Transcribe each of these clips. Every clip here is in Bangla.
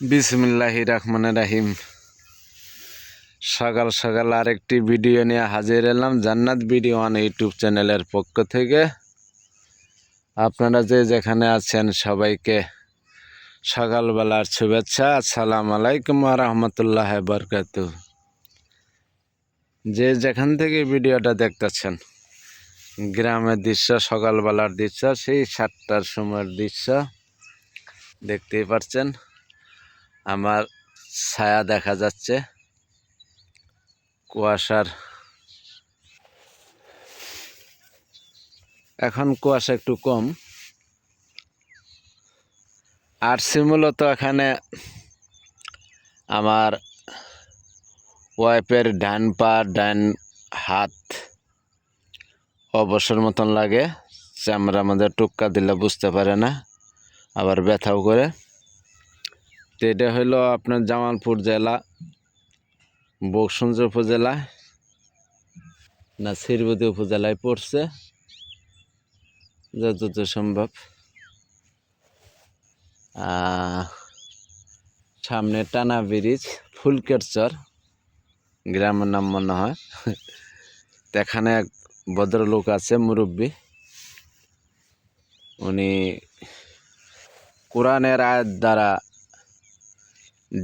বিসমিল্লাহি রহমান রাহিম। সকাল সকাল আরেকটি ভিডিও নিয়ে হাজির এলাম জান্নাত ভিডিও ওয়ান ইউটিউব চ্যানেলের পক্ষ থেকে। আপনারা যে যেখানে আছেন সবাইকে সকালবেলার শুভেচ্ছা, আসসালামু আলাইকুম রহমতুল্লাহ বরকাত। যে যেখান থেকে ভিডিওটা দেখতেছেন, গ্রামের দৃশ্য, সকালবেলার দৃশ্য, সেই সাতটার সময়ের দৃশ্য দেখতেই পাচ্ছেন আমার ছায়া দেখা যাচ্ছে। কুয়াশার এখন কুয়াশা একটু কম। আর মূলত এখানে আমার ওয়াইফের ডান পা, ডান হাত অবসর মতন লাগে। চামড়া আমাদের টুক্কা দিলে বুঝতে পারে না। আবার ব্যথাও করে। তো এটা হলো আপনার জামালপুর জেলা বকসুঞ্জ উপজেলা না শিরবতী উপজেলায় পড়ছে, যতদূর সম্ভব। সামনে টানা ব্রিজ ফুলকের চর, গ্রামের নাম মনে হয়। এখানে এক ভদ্রলোক আছে, মুরব্বী। উনি কোরআনের আয়ের দ্বারা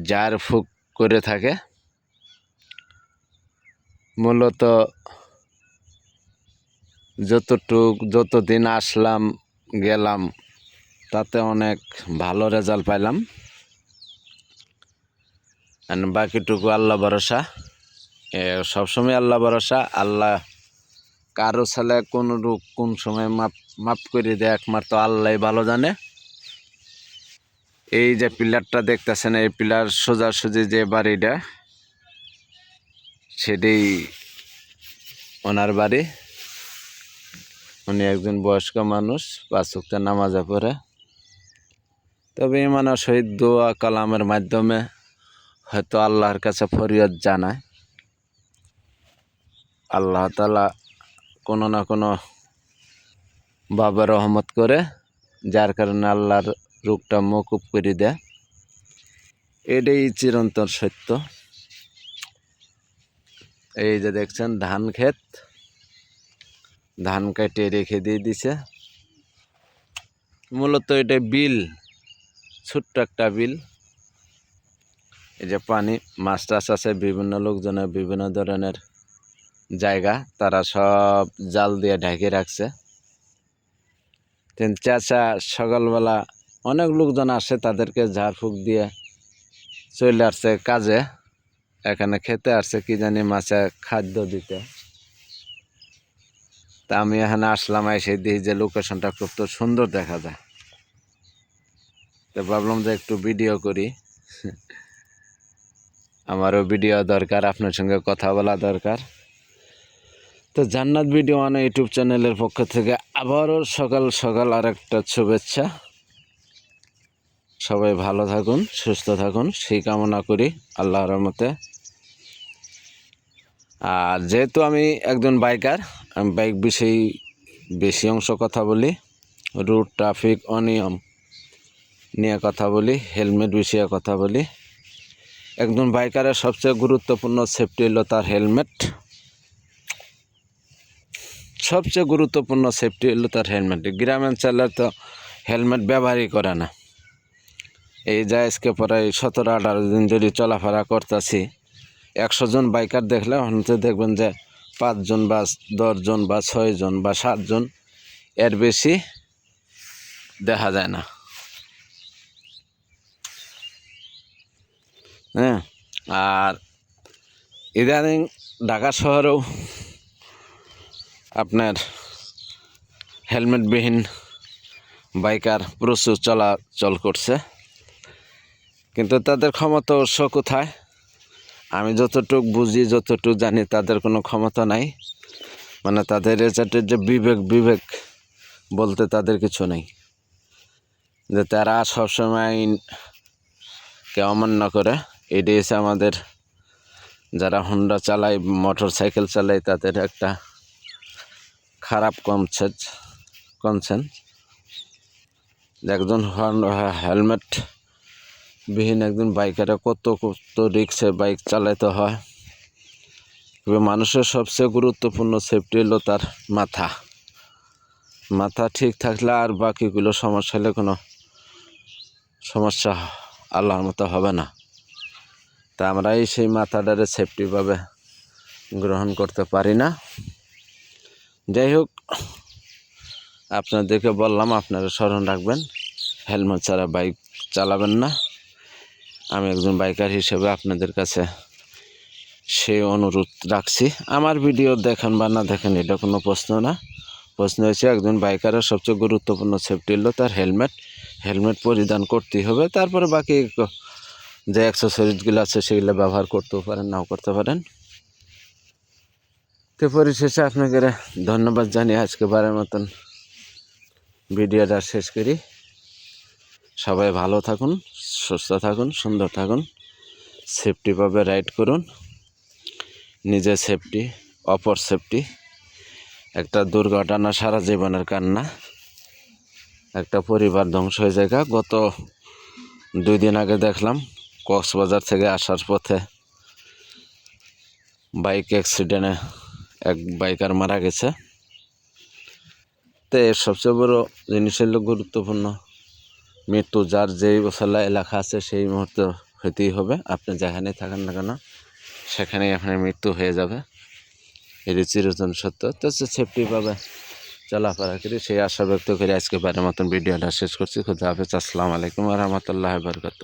জার ফুক করে থাকে, মূলত যতটুক, যতদিন আসলাম, গেলাম, তাতে অনেক ভালো রেজাল্ট পাইলাম। বাকিটুকু আল্লাহ ভরসা। সবসময় আল্লাহ ভরসা। আল্লাহ কারও ছেলে কোন রূপ কোন সময় মাপ মাপ করে দেয়, একমাত্র আল্লাহ ভালো জানে। এই যে পিলারটা দেখতেছেন, এই পিলার সোজাসুজি যে বাড়িটা, সেটাই ওনার বাড়ি। উনি একজন বয়স্ক মানুষ, পাঁচ উক্ত নামাজে পড়ে। তবে ইমানা শহীদ দোয়া কালামের মাধ্যমে হয়তো আল্লাহর কাছে ফরিয়াদ জানায়। আল্লাহ তালা কোনো না কোনো ভাবে রহমত করে, যার কারণে আল্লাহর রোগটা মকুব করে দেয়। এটাই চিরন্তন সত্য। এই যে দেখছেন, ধান ক্ষেত। ধান কেটে রেখে দিয়ে দিছে। মূলত এটা বিল, ছোট্ট একটা বিল। এই যে পানি, মাছ টাছ আছে, বিভিন্ন লোকজনের বিভিন্ন ধরনের জায়গা, তারা সব জাল দিয়ে ঢেকে রাখছে। তিন চাচা সকালবেলা অনেক লোকজন আসে তাদেরকে ঝাড়ফুঁক দিয়ে চলে আসছে কাজে। এখানে খেতে আসছে, কি জানি মাছে খাদ্য দিতে। তা আমি এখানে আসলাম, এসে দিই যে লোকেশনটা খুব তো সুন্দর দেখা যায়। তো ভাবলাম যে একটু ভিডিও করি। আমারও ভিডিও দরকার, আপনার সঙ্গে কথা বলা দরকার। তো জান্নাত ভিডিও ওয়ান ইউটিউব চ্যানেলের পক্ষ থেকে আবারও সকাল সকাল আর একটা শুভেচ্ছা। সবাই ভালো থাকুন, সুস্থ থাকুন, সেই কামনা করি আল্লাহর রহমতে। আর যেহেতু আমি একজন বাইকার, আমি বাইক বিষয়ে বেশি অংশ কথা বলি, রুট, ট্রাফিক, অনিয়ম নিয়ে কথা বলি, হেলমেট বিষয়ে কথা বলি। একজন বাইকারের সবচেয়ে গুরুত্বপূর্ণ সেফটি হলো তার হেলমেট। সবচেয়ে গুরুত্বপূর্ণ সেফটি হলো তার হেলমেট। গ্রামাঞ্চলে তো হেলমেট ব্যবহারই করে না। এই যা আজকে প্রায় সতেরো, আঠারো দিন ধরে চলাফেরা করতেছি। একশো জন বাইকার দেখলে হয়তো দেখবেন যে পাঁচজন বা দশজন বা ছয়জন বা সাতজন এর বেশি দেখা যায় না। হ্যাঁ আর ইদানিং ঢাকা শহরেও আপনার হেলমেটবিহীন বাইকার প্রচুর চলাচল করছে। কিন্তু তাদের ক্ষমতা উৎস কোথায়? আমি যতটুক বুঝি, যতটুক জানি তাদের কোনো ক্ষমতা নাই। মানে তাদের এজাটের যে বিবেক বিবেক বলতে তাদের কিছু নেই। যে তারা সবসময় আইনকে অমান্য করে, এটাই হচ্ছে আমাদের যারা হন্ডা চালায়, মোটর সাইকেল চালায়, তাদের একটা খারাপ কনসেপ্ট কনসেন্ট একজন হেলমেট বিহীন একজন বাইকারে কত কত রিক্সে বাইক চালাতে হয়। মানুষের সবচেয়ে গুরুত্বপূর্ণ সেফটি হলো তার মাথা। মাথা ঠিক থাকলে আর বাকিগুলো সমস্যা হলে কোনো সমস্যা আল্লাহর মতো হবে না। তা আমরা এই সেই মাথাটারে সেফটিভাবে গ্রহণ করতে পারি না। যাই হোক, আপনাদেরকে বললাম, আপনারা স্মরণ রাখবেন, হেলমেট ছাড়া বাইক চালাবেন না। আমি একজন বাইকার হিসেবে আপনাদের কাছে সেই অনুরোধ রাখছি। আমার ভিডিও দেখেন বা না দেখেন, এটা কোনো প্রশ্ন না। প্রশ্ন হচ্ছে একজন বাইকারের সবচেয়ে গুরুত্বপূর্ণ সেফটি হলো তার হেলমেট হেলমেট পরিধান করতেই হবে। তারপরে বাকি যে অ্যাক্সেসরিজগুলো আছে, সেগুলো ব্যবহার করতেও পারেন, নাও করতে পারেন। তো পরিশেষে আপনাকে ধন্যবাদ জানিয়ে আজকে বারের মতন ভিডিওটা শেষ করি। সবাই ভালো থাকুন। সুস্থ থাকুন, সুন্দর থাকুন সেফটিভাবে রাইড করুন, নিজের সেফটি অপর সেফটি একটা দুর্ঘটনা সারা জীবনের কান্না, একটা পরিবার ধ্বংস হয়ে যায় গত দুই দিন আগে দেখলাম কক্সবাজার থেকে আসার পথে বাইক অ্যাক্সিডেন্টে এক বাইকার মারা গেছে। তো এর সবচেয়ে বড় জিনিস হলো গুরুত্বপূর্ণ মৃত্যু যার যেই মশলা এলাকা আছে সেই মুহূর্তে হইতেই হবে। আপনি যেখানেই থাকেন না কেন, সেখানেই আপনার মৃত্যু হয়ে যাবে। এটি চিরতন সত্য। তো সেফটি পাবে চলাফেরা করি। সেই আশা ব্যক্ত করে আজকে বারের মতন ভিডিওটা শেষ করছি। খুদা হাফেজ। আসসালামু আলাইকুম রহমতুল্লাহ বরকত